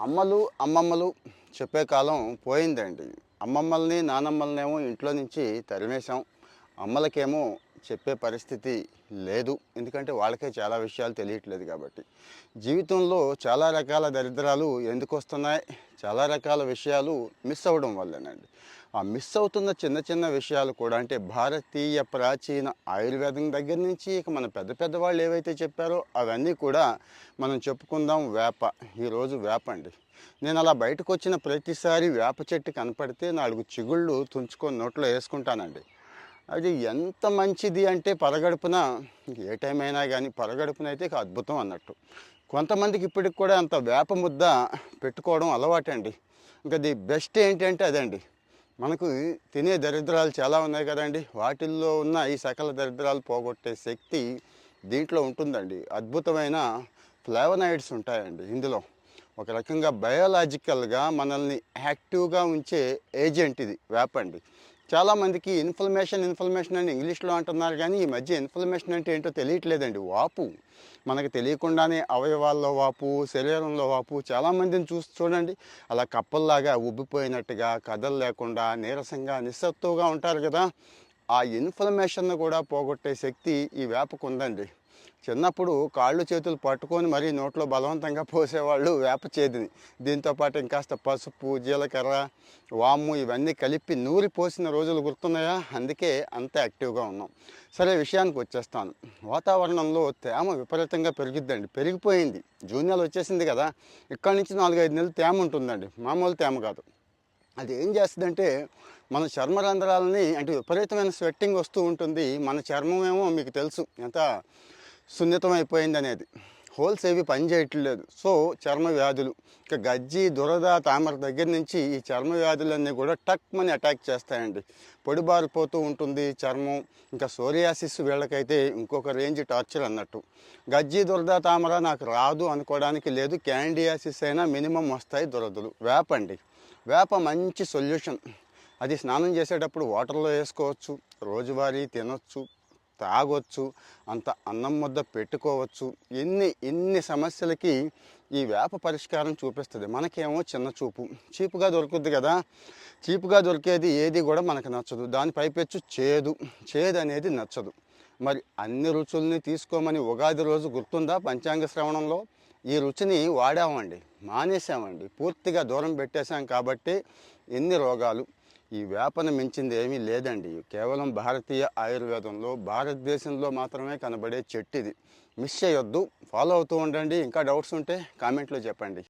అమ్మలు అమ్మమ్మలు చెప్పే కాలం పోయిందండి. అమ్మమ్మల్ని నానమ్మలనేమో ఇంట్లో నుంచి తరిమేశాం. అమ్మలకేమో చెప్పే పరిస్థితి లేదు. ఎందుకంటే వాళ్ళకే చాలా విషయాలు తెలియట్లేదు కాబట్టి. జీవితంలో చాలా రకాల దరిద్రాలు ఎందుకు వస్తున్నాయి చాలా రకాల విషయాలు మిస్ అవ్వడం వల్లేనండి. ఆ మిస్ అవుతున్న చిన్న చిన్న విషయాలు కూడా అంటే భారతీయ ప్రాచీన ఆయుర్వేదం దగ్గర నుంచి ఇక మన పెద్ద పెద్ద వాళ్ళు ఏవైతే చెప్పారో అవన్నీ కూడా మనం చెప్పుకుందాం వేప. ఈరోజు వేప అండి. నేను అలా బయటకు వచ్చిన ప్రతిసారి వేప చెట్టు కనపడితే నాలుగు చిగుళ్ళు తుంచుకొని నోట్లో వేసుకుంటానండి. అది ఎంత మంచిది అంటే పరగడుపున ఏ టైం అయినా కానీ పరగడుపున అయితే ఇక అద్భుతం అన్నట్టు. కొంతమందికి ఇప్పటికి కూడా అంత వేప ముద్ద పెట్టుకోవడం అలవాటండి. ఇంకా ది బెస్ట్ ఏంటంటే అదండి. మనకు తినే దరిద్రాలు చాలా ఉన్నాయి కదండి. వాటిల్లో ఉన్న ఈ సకల దరిద్రాలు పోగొట్టే శక్తి దీంట్లో ఉంటుందండి. అద్భుతమైన ఫ్లేవనాయిడ్స్ ఉంటాయండి ఇందులో. ఒక రకంగా బయోలాజికల్గా మనల్ని యాక్టివ్గా ఉంచే ఏజెంట్ ఇది వేపండి. చాలామందికి ఇన్ఫర్మేషన్ ఇన్ఫర్మేషన్ అని ఇంగ్లీష్లో అంటున్నారు కానీ ఈ మధ్య ఇన్ఫర్మేషన్ అంటే ఏంటో తెలియట్లేదండి. వాపు. మనకు తెలియకుండానే అవయవాల్లో వాపు శరీరంలో వాపు చాలామందిని చూసి చూడండి. అలా కప్పల్లాగా ఉబ్బిపోయినట్టుగా కథలు లేకుండా నీరసంగా నిస్సత్తుగా ఉంటారు కదా. ఆ ఇన్ఫర్మేషన్ కూడా పోగొట్టే శక్తి ఈ వేపకు ఉందండి. చిన్నప్పుడు కాళ్ళు చేతులు పట్టుకొని మరీ నోట్లో బలవంతంగా పోసేవాళ్ళు వేప చేతిని. దీంతోపాటు ఇంకాస్త పసుపు జీలకర్ర వాము ఇవన్నీ కలిపి నూరి పోసిన రోజులు గుర్తున్నాయా? అందుకే అంత యాక్టివ్గా ఉన్నాం. సరే విషయానికి వచ్చేస్తాను. వాతావరణంలో తేమ విపరీతంగా పెరుగుద్దండి. పెరిగిపోయింది. జూన్ నెల వచ్చేసింది కదా. ఇక్కడ నుంచి నాలుగైదు నెలలు తేమ ఉంటుందండి. మామూలు తేమ కాదు. అది ఏం చేస్తుందంటే మన చర్మరంధ్రాలని అంటే విపరీతమైన స్వెట్టింగ్ వస్తూ ఉంటుంది. మన చర్మం ఏమో మీకు తెలుసు. ఎంత సున్నితమైపోయింది అనేది హోల్స్ ఏవి పనిచేయట్లేదు సో చర్మ వ్యాధులు ఇక గజ్జి దురద తామర దగ్గర నుంచి ఈ చర్మ వ్యాధులన్నీ కూడా టక్ మని అటాక్ చేస్తాయండి. పొడిబారిపోతూ ఉంటుంది చర్మం. ఇంకా సోరియాసిస్ వీళ్ళకైతే ఇంకొక రేంజ్ టార్చర్ అన్నట్టు. గజ్జి దురద తామర నాకు రాదు అనుకోవడానికి లేదు. క్యాండియాసిస్ అయినా మినిమం వస్తాయి దురదలు. వేపండి వేప మంచి సొల్యూషన్. అది స్నానం చేసేటప్పుడు వాటర్లో వేసుకోవచ్చు. రోజువారీ తినొచ్చు. తాగొచ్చు అంత అన్నం ముద్ద పెట్టుకోవచ్చు. ఎన్ని ఎన్ని సమస్యలకి ఈ వేప పరిష్కారం చూపిస్తుంది. మనకేమో చిన్న చూపు. చీపుగా దొరుకుద్ది కదా. చీపుగా దొరికేది ఏది కూడా మనకు నచ్చదు. దాని పైపెచ్చు చేదు. చేదు అనేది నచ్చదు. మరి అన్ని రుచుల్ని తీసుకోమని ఉగాది రోజు గుర్తుందా పంచాంగ శ్రవణంలో? ఈ రుచిని వాడామండి. మానేసామండి పూర్తిగా దూరం పెట్టేశాం కాబట్టి ఎన్ని రోగాలు ఈ వేపను మించింది ఏమీ లేదండి. కేవలం భారతీయ ఆయుర్వేదంలో భారతదేశంలో మాత్రమే కనబడే చెట్టు ఇది మిస్ చేయొద్దు. ఫాలో అవుతూ ఉండండి. ఇంకా డౌట్స్ ఉంటే కామెంట్లో చెప్పండి.